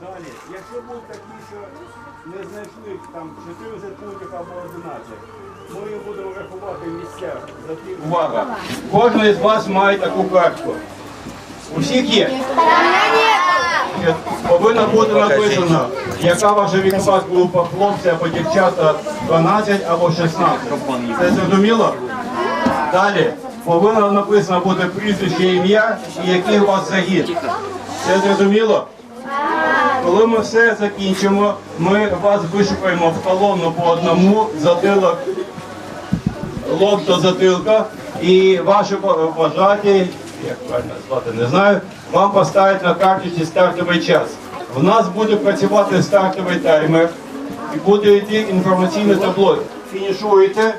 Далі, якщо будуть такі, що не знайшли там 14 пунктів або 11, ми будемо рахувати в місцях. За ті... Увага! Кожен із вас має таку картку. У всіх є? Повинно бути написано, яка ваша вікова група, хлопці або дівчата 12 або 16. Це зрозуміло? Далі повинно написано бути прізвище ім'я і який у вас загін. Це зрозуміло? Коли ми все закінчимо, ми вас вишукаємо в колонну по одному, затилок, лоб до затилка, і ваші вважаті, як правильно звати, не знаю, вам поставлять на карточці стартовий час. В нас буде працювати стартовий таймер і буде йти інформаційне табло. Фінішуєте,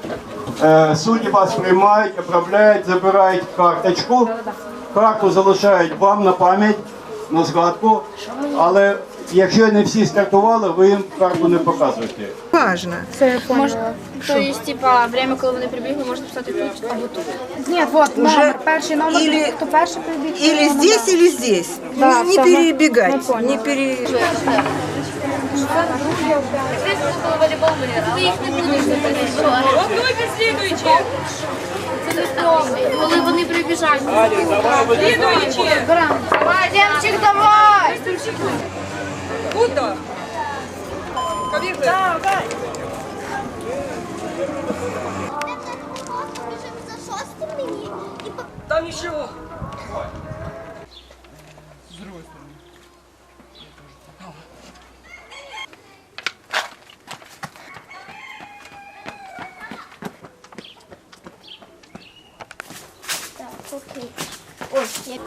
е, судді вас приймають, обробляють, забирають карточку. Карту залишають вам на пам'ять, на згадку, але якщо не всі стартували, ви їм карту не показуєте. Важно. Може, то є, типа, время, коли вони прибігли, можна писати тут або тут. Ні, от Уже номер, перший номер, или- хто перший прибіг. Или здесь, или здесь. Да, не, не всё, мы- мы перебегать, поняли. не пере... Ви їх не будете записувати. Готуйте слідуючі. Це не то, коли вони прибіжать. Слідуючі. Давай, Демчик, давай! Куто. Побігли. Біжимо за шостим мені і по- Там нічого. Так, окей. Ось, як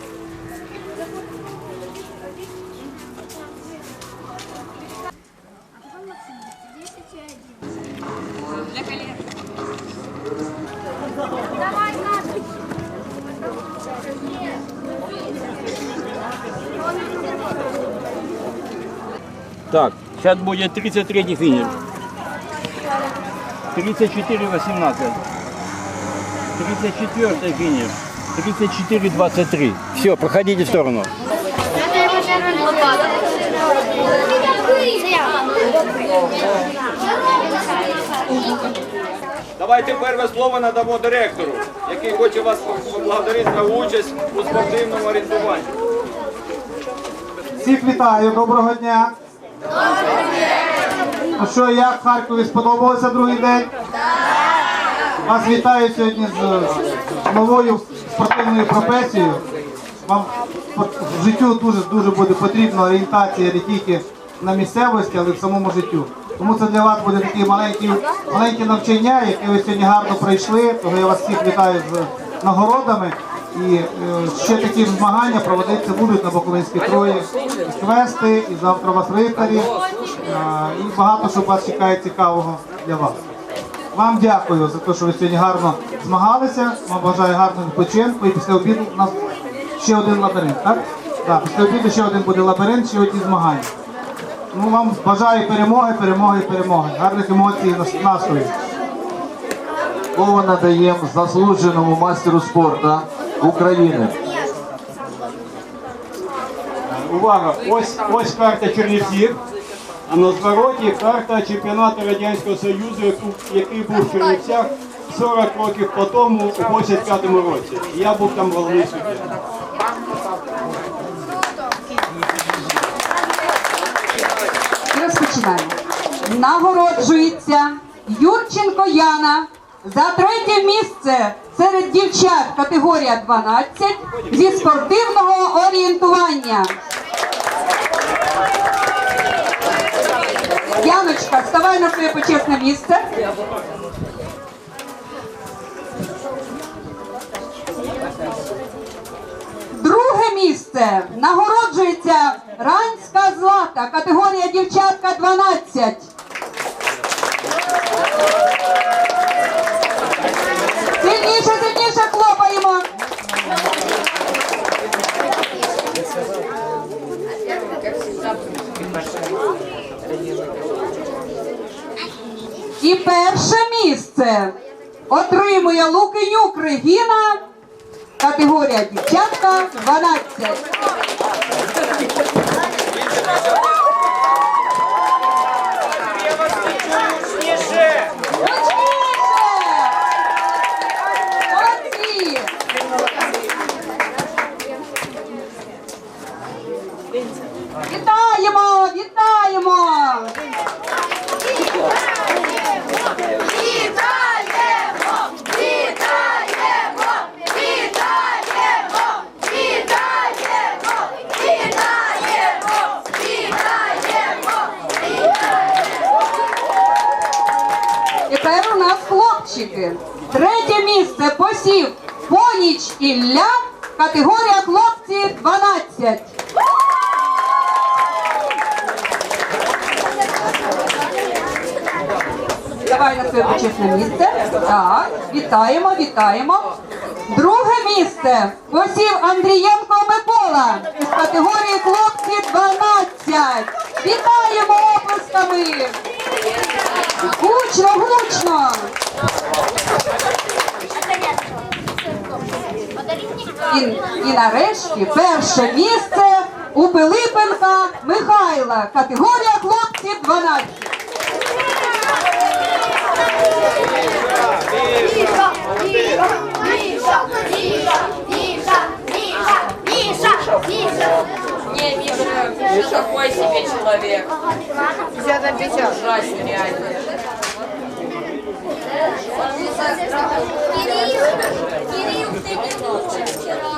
Так, сейчас будет 33 финиш. 34-18. 34 финиш. 34-23. Все, проходите в сторону. це я. Давайте перше слово надамо директору, який хоче вас поблагодарити за участь у спортивному орієнтуванні. Всіх вітаю, доброго дня. Ну що, як Харкові сподобалося другий день? Вас вітаю сьогодні з новою спортивною професією. Вам в життю дуже дуже буде потрібна орієнтація не тільки на місцевості, але й в самому життю. Тому це для вас буде таке маленьке, маленьке навчання, яке ви сьогодні гарно пройшли. Тому я вас всіх вітаю з нагородами. І е, ще такі змагання проводитися будуть на Буковинській трої. І квести, і завтра у вас ритарі. е, І багато що вас чекає цікавого для вас. Вам дякую за те, що ви сьогодні гарно змагалися. Вам бажаю гарного відпочинку. І після обіду у нас ще один лабіринт, так? Так, після обіду ще один буде лабіринт, ще одні змагання. Ну, вам бажаю перемоги, перемоги, перемоги. Гарних емоцій, нас- настрою. Слово надаємо заслуженому мастеру спорту України. Увага! Ось, ось карта Чернівців. А на звороті карта чемпіонату Радянського Союзу, який був в Чернівцях 40 років по тому, у 85-му році. Я був там головний суддя. Розпочинаємо. Нагороджується Юрченко Яна за третє місце серед дівчат категорія 12 зі спортивного орієнтування. Яночка, вставай на своє почесне місце. Друге місце нагороджується Ранська Злата, категорія дівчатка 12. Сильніше, сильніше хлопаємо. І перше місце отримує Лукинюк Регіна, категорія дівчатка 12. Тепер у нас хлопчики. Третє місце посів Поніч Ілля, категорія хлопці 12. Давай на своє почесне місце. Так, вітаємо, вітаємо. Друге місце посів Андрієнко Микола із категорії хлопці 12. Вітаємо оплесками. Гучно, гучно. І, і нарешті перше місце у Пилипенка Михайла. Категорія хлопці 12. Не, Миша, Миша такой себе человек. 50 на 50. Ужасный, реально. Кирилл, ты не лучше вчера.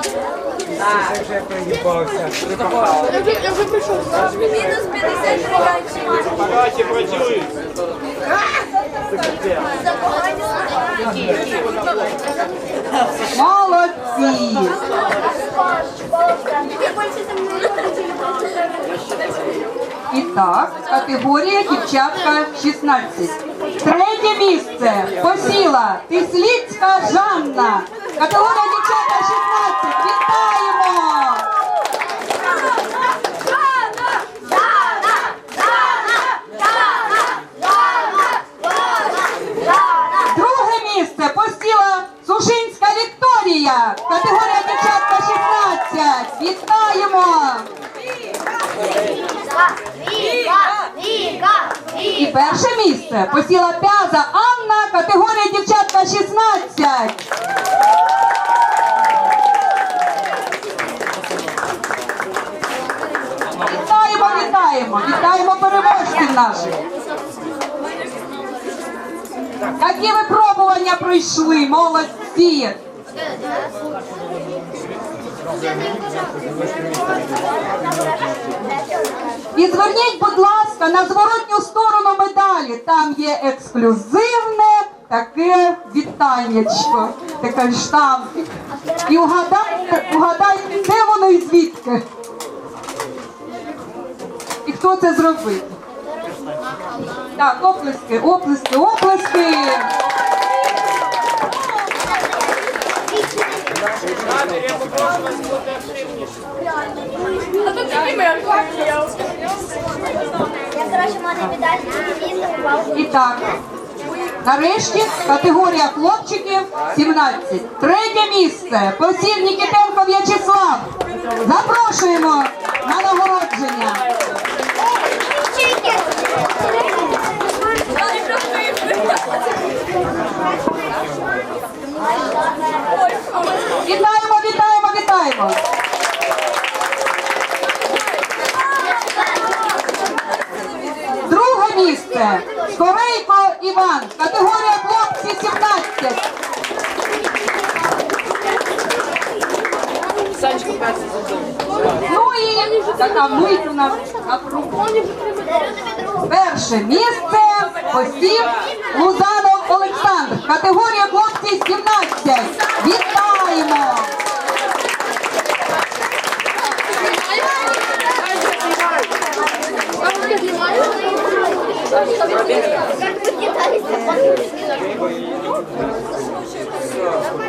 Минус 50 гривен. Давайте працюємо. Молодці! І Так, категорія дівчатка 16. Третє місце посіла Тисліцька Жанна. Категорія дівчатка 16. Вітаємо! Друге місце посіла Сушинська Вікторія. Категорія дівчатка 16. Вітаємо! І перше місце посіла Пяза Анна, категорія дівчатка 16. Вітаємо, вітаємо, вітаємо переможців наших. Які випробування пройшли, молодці! І зверніть, будь ласка, на зворотню сторону медалі. Там є ексклюзивне таке вітаннячко, такий штампик. І угадайте, угадайте, де воно і звідки. І хто це зробив? Так, оплески, оплески, оплески. Я, короче, мати медаль телевізор, упав. І так, нарешті категорія хлопчиків 17. Третє місце. Посів Нікітенко В'ячеслав. Запрошуємо на нагородження. Вітаємо, вітаємо, вітаємо. Друге місце. Скорейко Іван. Категорія хлопці 17. Ну і така мить у нас на. Перше місце посів Лузанов Олександр. Категорія хлопці 17. Вітаємо!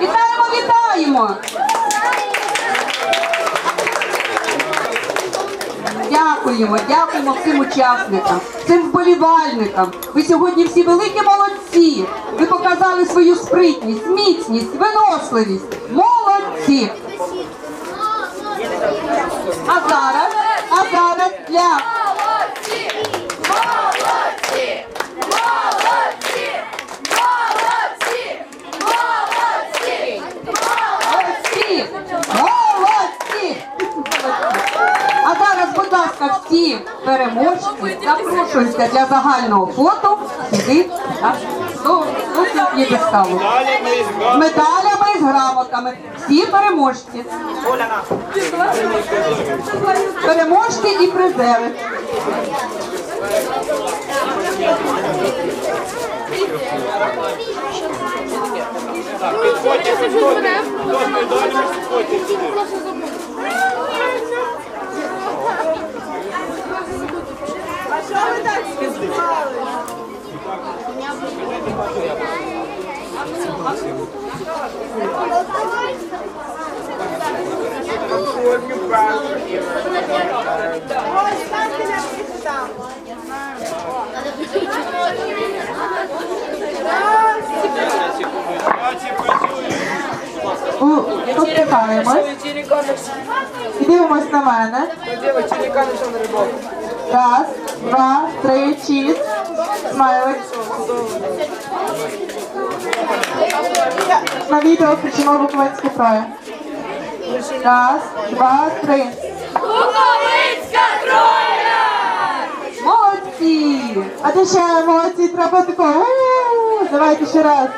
Вітаємо, вітаємо! Дякуємо, дякуємо всім учасникам, всім вболівальникам. Ви сьогодні всі великі молодці. Ви показали свою спритність, міцність, виносливість. Молодці! А зараз, а зараз для молодці! Молодці! А зараз, будь ласка, всі всі переможці запрошуються для загального фото сюди на п'єдесталу. З медалями і з грамотами. Всі переможці. Переможці і призери. Підходьте, підходьте. Хто з медалями, підходьте сюди. Праці працюють. Поспитаємось. І дивимось на мене. Раз, два, три, чіз. Смайлик. На відео включимо буковинське троє. Раз, два, три. Буковинська троя! Молодці! А ти ще молодці, треба такого. Давайте ще раз.